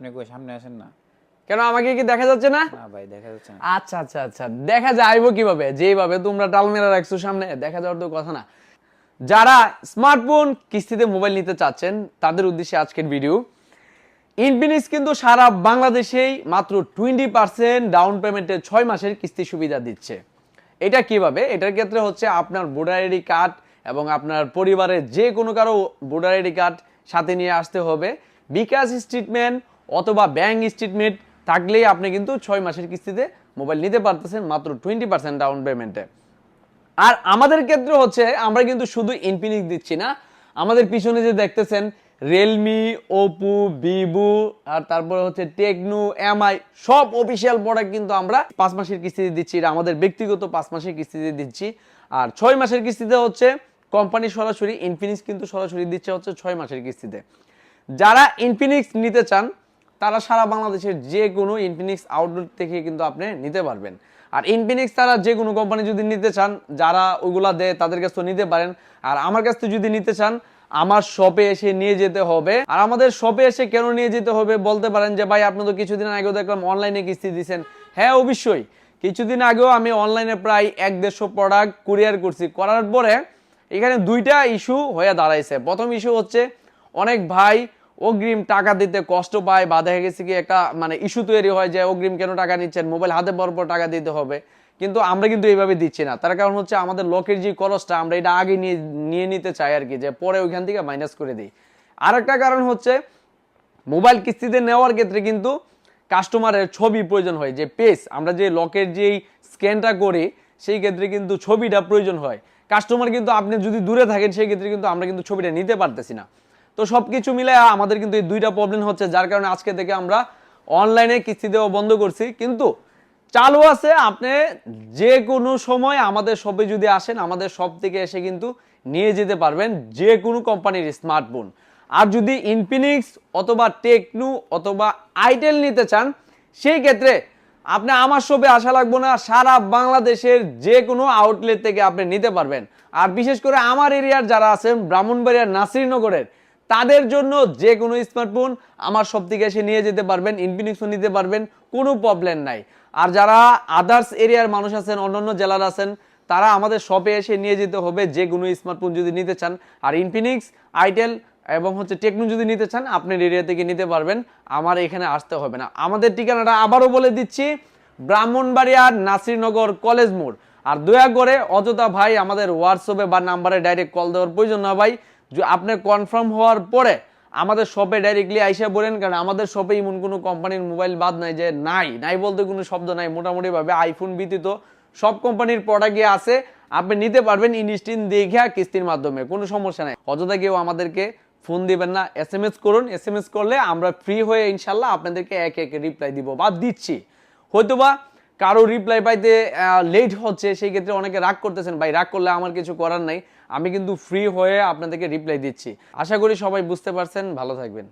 আপনি কই সামনে আসেন না? কেন আমাকে কি দেখা যাচ্ছে না? না ভাই দেখা যাচ্ছে না। আচ্ছা আচ্ছা আচ্ছা দেখা যাইবো কীভাবে? যেভাবে তোমরা রাখছো সামনে দেখা যাওয়ার তো কথা না। যারা স্মার্টফোন কিস্তিতে মোবাইল নিতে চাচ্ছেন তাদের উদ্দেশ্যে আজকের ভিডিও ইনফিনিক্স কিন্তু সারা বাংলাদেশেই মাত্র টোয়েন্টি পার্সেন্ট ডাউন পেমেন্টে ছয় মাসের কিস্তি সুবিধা দিচ্ছে। এটা কীভাবে? এটার ক্ষেত্রে হচ্ছে আপনার ভোটার আইডি কার্ড এবং আপনার পরিবারের যে কোনো কারও ভোটার আইডি কার্ড সাথে নিয়ে আসতে হবে। বিকাশ স্টেটমেন্ট অথবা ব্যাংক স্টেটমেন্ট থাকলেই আপনি কিন্তু ছয় মাসের কিস্তিতে মোবাইল নিতে পারতেছেন মাত্র টোয়েন্টি পার্সেন্ট ডাউন পেমেন্টে আর আমাদের ক্ষেত্রে হচ্ছে, আমরা কিন্তু শুধু ইনফিনিক্স দিচ্ছি না, আমাদের পিছনে যে দেখতেছেন রিয়েলমি ওপো ভিভো আর তারপরে হচ্ছে টেকনো এমআই সব অফিসিয়াল প্রোডাক্ট কিন্তু আমরা পাঁচ মাসের কিস্তিতে দিচ্ছি, এটা আমাদের ব্যক্তিগত পাঁচ মাসের কিস্তিতে দিচ্ছি। আর ছয় মাসের কিস্তিতে হচ্ছে কোম্পানি সরাসরি ইনফিনিক্স কিন্তু সরাসরি দিচ্ছে হচ্ছে ছয় মাসের কিস্তিতে। যারা ইনফিনিক্স নিতে চান তারা সারা বাংলাদেশের যে কোনো ইনফিনিক্স আউটলেট থেকে কিন্তু আপনি নিতে পারবেন। আর ইনফিনিক্স তারা যে কোনো কোম্পানি যদি নিতে চান, যারা ওগুলা দেয় তাদের কাছ নিতে পারেন। আর আমার কাছ যদি নিতে চান, আমার শপে এসে নিয়ে যেতে হবে। আর আমাদের শপে এসে কেন নিয়ে যেতে হবে বলতে পারেন যে, ভাই, আপনি তো কিছুদিন আগেও দেখলাম অনলাইনে কিস্তি দিয়েছেন হ্যাঁ অবশ্যই। কিছুদিন আগেও আমি অনলাইনে প্রায় এক দেড়শো প্রোডাক্ট কুরিয়ার করছি। করার পরে এখানে দুইটা ইস্যু হয়ে দাঁড়াইছে। প্রথম ইস্যু হচ্ছে, অনেক ভাই অগ্রিম টাকা দিতে কষ্ট পায় বা দেখা গেছে কি একটা মানে ইস্যু তৈরি হয় যে অগ্রিম কেন টাকা নিচ্ছেন? মোবাইল হাতে পর পর টাকা দিতে হবে। কিন্তু আমরা কিন্তু এইভাবে দিচ্ছি না। তার কারণ হচ্ছে আমাদের লোকের যে খরচটা, আমরা এটা আগে নিয়ে নিয়ে নিতে চাই আর কি, যে পরে ওইখান থেকে মাইনাস করে দিই। আরেকটা কারণ হচ্ছে মোবাইল কিস্তিতে নেওয়ার ক্ষেত্রে কিন্তু কাস্টমারের ছবি প্রয়োজন হয়, যে পেজ আমরা যে লকের যেই স্ক্যানটা করি, সেই ক্ষেত্রে কিন্তু ছবিটা প্রয়োজন হয়। কাস্টমার কিন্তু আপনি যদি দূরে থাকেন, সেই ক্ষেত্রে কিন্তু আমরা কিন্তু ছবিটা নিতে পারতেছি না। তো সব কিছু মিলে আমাদের কিন্তু এই দুইটা প্রবলেম হচ্ছে, যার কারণে আজকে থেকে আমরা অনলাইনে কিস্তি দেওয়া বন্ধ করছি। কিন্তু চালু আছে, আপনি যে কোনো সময় আমাদের শপে যদি আসেন, আমাদের শপ থেকে এসে কিন্তু নিয়ে যেতে পারবেন যে কোনো কোম্পানির স্মার্টফোন আর যদি ইনফিনিক্স অথবা টেকনো অথবা আইটেল নিতে চান, সেই ক্ষেত্রে আপনি আমার শপে আসা লাগবে না, সারা বাংলাদেশের যে কোনো আউটলেট থেকে আপনি নিতে পারবেন। আর বিশেষ করে আমার এরিয়ার যারা আছেন, ব্রাহ্মণবাড়িয়ার নাসিরনগরের তাদের জন্য যে কোনো স্মার্টফোন আমার সব থেকে এসে নিয়ে যেতে পারবেন ইনফিনিক্সও নিতে পারবেন, কোনো প্রবলেম নাই। আর যারা আদার্স এরিয়ার মানুষ আছেন, অন্যান্য জেলার আছেন, তারা আমাদের শপে এসে নিয়ে যেতে হবে যে কোনো স্মার্টফোন যদি নিতে চান। আর ইনফিনিক্স আইটেল এবং হচ্ছে টেকনো যদি নিতে চান আপনার এরিয়া থেকে নিতে পারবেন। আমার এখানে আসতে হবে না। আমাদের ঠিকানাটা আবারও বলে দিচ্ছি ব্রাহ্মণবাড়িয়া নাসিরনগর কলেজ মোড়। আর দয়া করে অযথা ভাই, আমাদের হোয়াটসঅ্যাপে বা নাম্বারে ডাইরেক্ট কল দেওয়ার প্রয়োজন না ভাই। যে আপনি কনফার্ম হওয়ার পরে আমাদের শপে ডাইরেক্টলি আইসা বলেন, কারণ আমাদের শপে এমন কোনো কোম্পানির মোবাইল বাদ নাই যে নাই। নাই বলতে কোনো শব্দ নাই মোটামুটি ভাবে আইফোন ব্যতীত সব কোম্পানির প্রোডাক্ট আছে। আপনি নিতে পারবেন ইনস্টিন দেখে কিস্তির মাধ্যমে, কোনো সমস্যা নাই। অযথা কেউ আমাদেরকে ফোন দিবেন না এস এম এস করুন। এস এম এস করলে আমরা ফ্রি হয়ে ইনশাল্লাহ আপনাদেরকে এক এক রিপ্লাই দিব বা দিচ্ছি। হয়তোবা কারও রিপ্লাই পাইতে লেট হচ্ছে, সেই ক্ষেত্রে অনেকে রাগ করতেছেন, ভাই, রাগ করলে আমার কিছু করার নাই, আমি কিন্তু ফ্রি হয়ে আপনাদেরকে রিপ্লাই দিচ্ছি। আশা করি সবাই বুঝতে পারছেন, ভালো থাকবেন।